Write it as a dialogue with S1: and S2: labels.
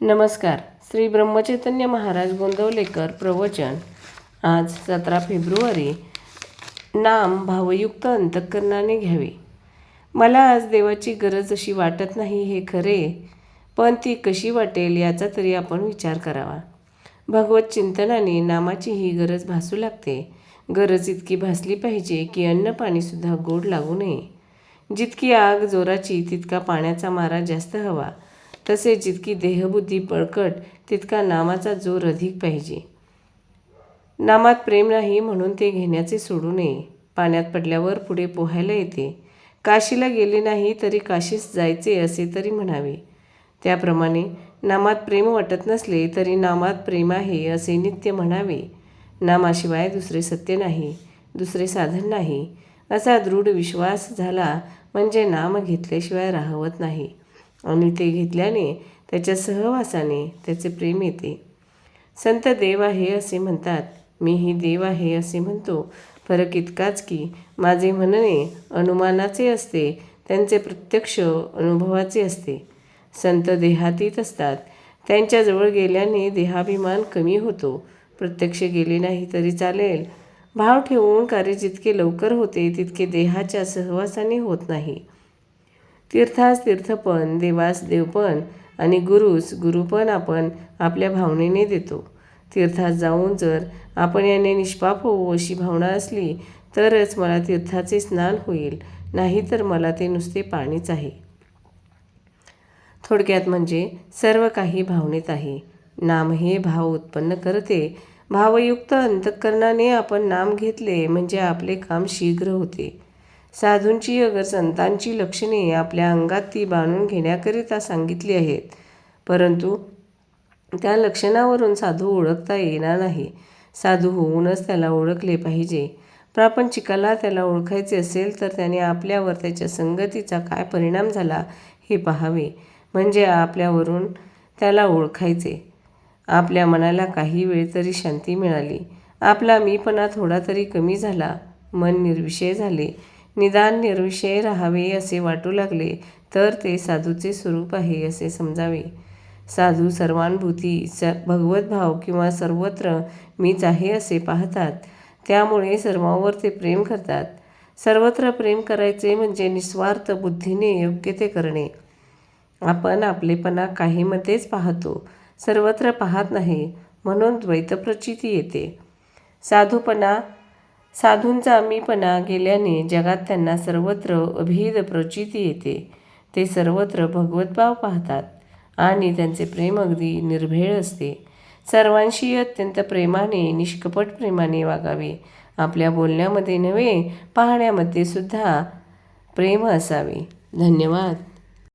S1: नमस्कार. श्री ब्रह्मचैतन्य महाराज गोंदवलेकर प्रवचन. आज सतरा फेब्रुवारी. नाम भावयुक्त अंतःकरणाने घ्यावे. मला आज देवाची गरज अशी वाटत नाही हे खरे पण ती कशी वाटेल याचा तरी आपण विचार करावा. भगवत चिंतनाने नामाची ही गरज भासू लागते. गरज इतकी भासली पाहिजे की अन्न पाणीसुद्धा गोड लागू नये. जितकी आग जोराची तितका पाण्याचा मारा जास्त हवा. तसे जितकी देहबुद्धी बळकट तितका नामाचा जोर अधिक पाहिजे. नामात प्रेम नाही म्हणून ते घेण्याचे सोडू नये. पाण्यात पडल्यावर पुढे पोहायला येते. काशीला गेले नाही तरी काशीस जायचे असे तरी म्हणावे. त्याप्रमाणे नामात प्रेम वाटत नसले तरी नामात प्रेम आहे असे नित्य म्हणावे. नामाशिवाय दुसरे सत्य नाही दुसरे साधन नाही. असा दृढ विश्वास झाला म्हणजे नाम घेतल्याशिवाय राहवत नाही. आणि ते घेतल्याने त्याच्या सहवासाने त्याचे प्रेम येते. संत देव आहे असे म्हणतात. मीही देव आहे असे म्हणतो. फरक इतकाच की माझे म्हणणे अनुमानाचे असते. त्यांचे प्रत्यक्ष अनुभवाचे असते. संत देहातीत असतात. त्यांच्याजवळ गेल्याने देहाभिमान कमी होतो. प्रत्यक्ष गेले नाही तरी चालेल. भाव ठेवून कार्य जितके लवकर होते तितके देहाच्या सहवासाने होत नाही. तीर्थास तीर्थपण देवास देवपण आणि गुरुस गुरुपण आपण आपल्या भावनेने देतो. तीर्थात जाऊन जर आपण याने निष्पाप होऊ अशी भावना असली तरच मला तीर्थाचे स्नान होईल नाही तर मला ते नुसते पाणीच आहे. थोडक्यात म्हणजे सर्व काही भावनेत आहे. नाम हे भाव उत्पन्न करते. भावयुक्त अंतःकरणाने आपण नाम घेतले म्हणजे आपले काम शीघ्र होते. साधूंची अगर संतांची लक्षणे आपल्या अंगात ती बांधून घेण्याकरिता सांगितली आहेत. परंतु त्या लक्षणावरून साधू ओळखता येणार नाही. साधू होऊनच त्याला ओळखले पाहिजे. प्रापंचिकाला त्याला ओळखायचे असेल तर त्याने आपल्यावर त्याच्या संगतीचा काय परिणाम झाला हे पाहावे. म्हणजे आपल्यावरून त्याला ओळखायचे. आपल्या मनाला काही वेळ तरी शांती मिळाली. आपला मीपणा थोडा तरी कमी झाला. मन निर्विषय झाले. निदान निर्विषय राहावे असे वाटू लागले तर ते साधूचे स्वरूप आहे असे समजावे. साधू सर्वानुभूती स भगवतभाव किंवा सर्वत्र मीच आहे असे पाहतात. त्यामुळे सर्वांवर ते प्रेम करतात. सर्वत्र प्रेम करायचे म्हणजे निस्वार्थ बुद्धीने योग्य ते करणे. आपण आपलेपणा काहीमध्येच पाहतो सर्वत्र पाहत नाही म्हणून द्वैतप्रचिती येते. साधूपणा साधूंचा मीपणा गेल्याने जगात त्यांना सर्वत्र अभिद प्रचिती येते. ते सर्वत्र भगवतभाव पाहतात आणि त्यांचे प्रेम अगदी निर्भेळ असते. सर्वांशी अत्यंत प्रेमाने निष्कपट प्रेमाने वागावे. आपल्या बोलण्यामध्ये नव्हे पाहण्यामध्ये सुद्धा प्रेम असावे. धन्यवाद.